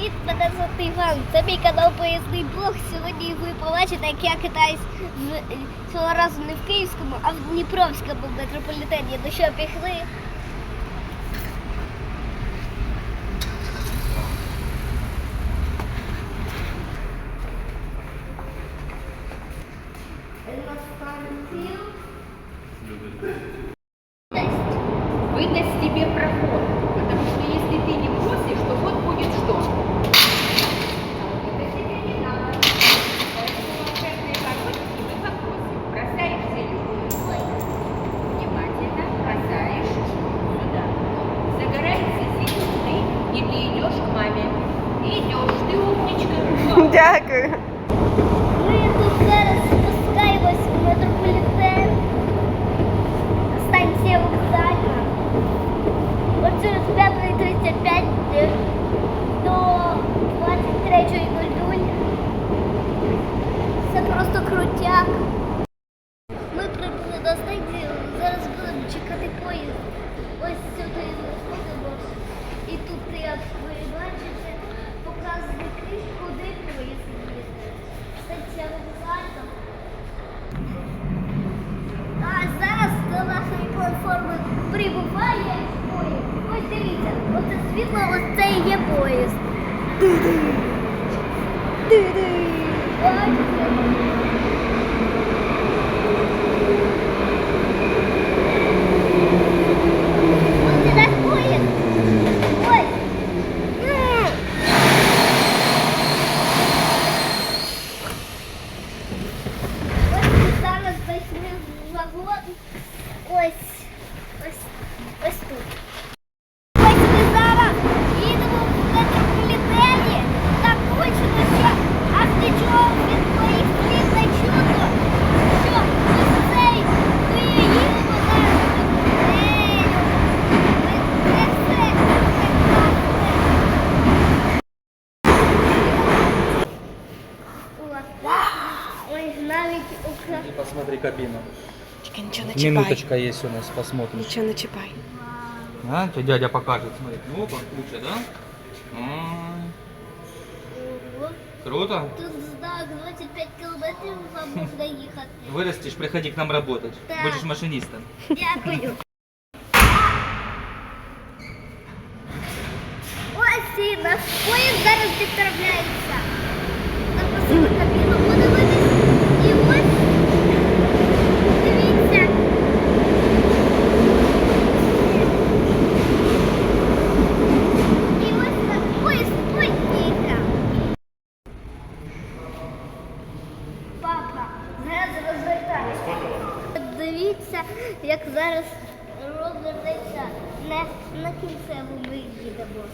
Привіт, мене звати Іван. Це мій канал Поясний Блог. Сьогодні ви побачите, як я китаюсь в... цього разу не в Київському, а в Дніпровському метрополітені. Ну що, пішли? Дякую. Ну, Ми тут зараз спускаємось в метрополітен. Станція вокзальна. Оце з 5.35 до 23.00. Це світло, ось це і є поїзд. Ди-ди! Ди-ди! не чіпай. Минуточка є у нас, посмотрим. Ничего не чіпай. А, тебе дядя покажет, смотри. Опа, куча, да? А. М, Круто. Вырастешь, приходи к нам работать. Да. Будешь машинистом. Дякую. Ось і наш поїзд зараз відправляється. дивіться, як зараз розвернеться не на кінцевому їдемо.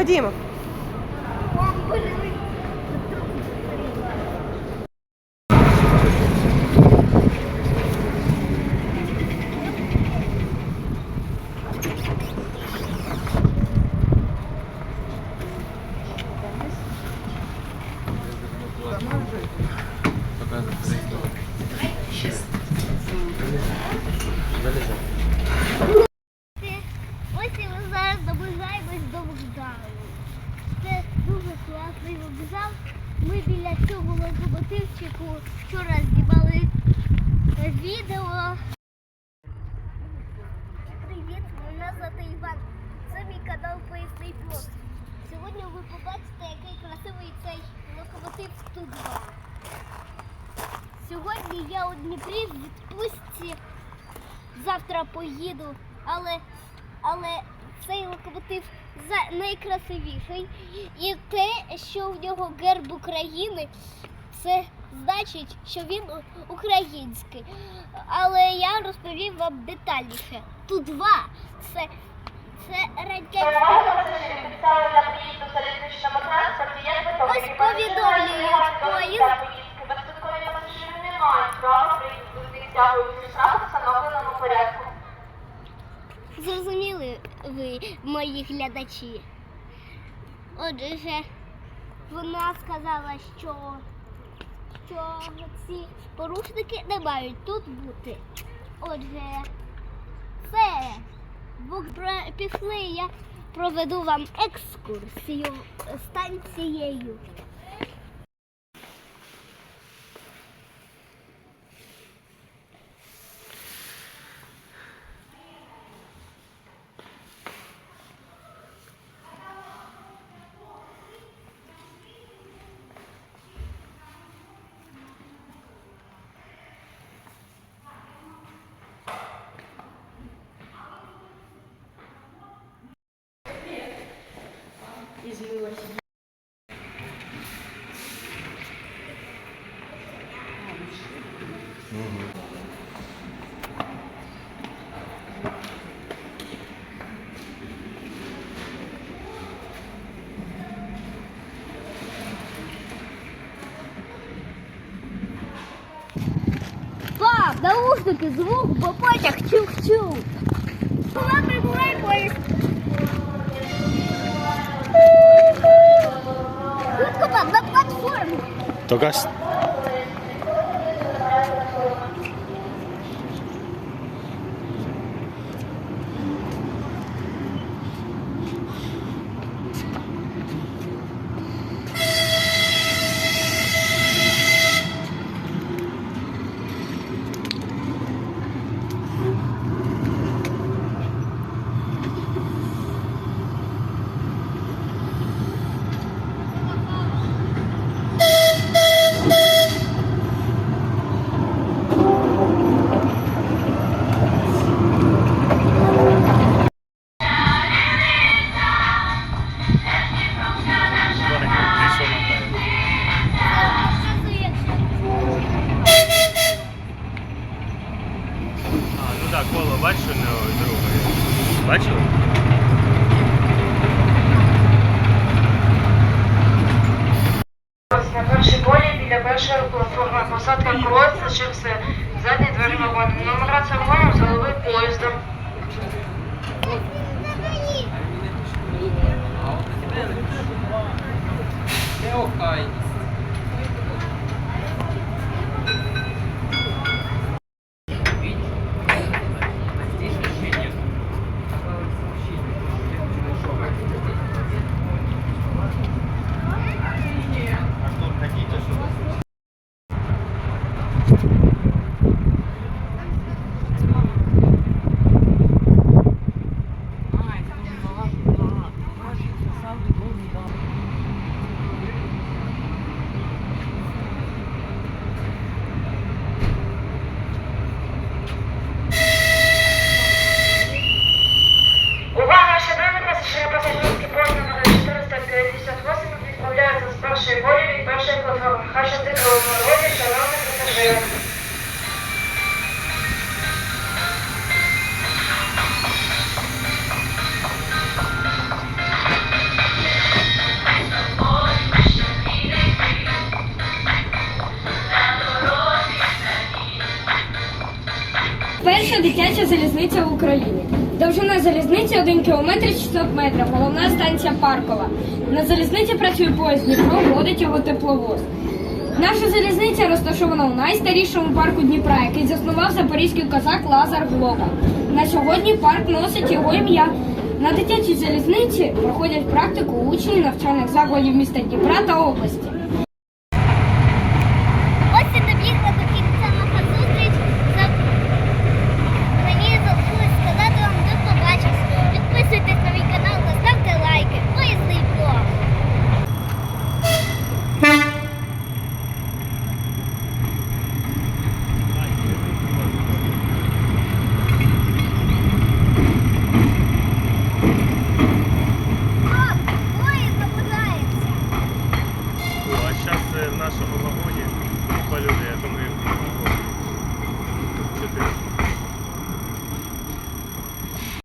Ходімо. Відео. Привіт, мене звати Іван. Це мій канал Поясний блог. Сьогодні ви побачите, який красивий цей локомотив 102. Сьогодні я у Дніпрі в відпустці. Завтра поїду, але, але цей локомотив найкрасивіший. І те, що в нього герб України, це значить, що він український. Але я розповім вам детальніше. Тут два. Це, це радянський. Ось повідомлюють поїзд. Зрозуміли ви, мої глядачі? Отже, вона сказала, що, що ці порушники не мають тут бути. Отже, це пішли, я проведу вам екскурсію станцією. Пап, да звук ты звук чух-чух. Куда прибывай поезд? Тут копа На першій полі біля першої платформи посадка крос все. Задні двері вагони. Нумерація вагону з голови поїзда. Неохайність. Ваша доброго дороги, шановні пасажири. Перша дитяча залізниця в Україні. Довжина залізниці 1 км 600 метрів. Головна станція Паркова. На залізниці працює поїзд Дніпро, водить його тепловоз. Наша залізниця розташована у найстарішому парку Дніпра, який заснував запорізький козак Лазар Глоба. На сьогодні парк носить його ім'я. На дитячій залізниці проходять практику учні навчальних закладів міста Дніпра та області.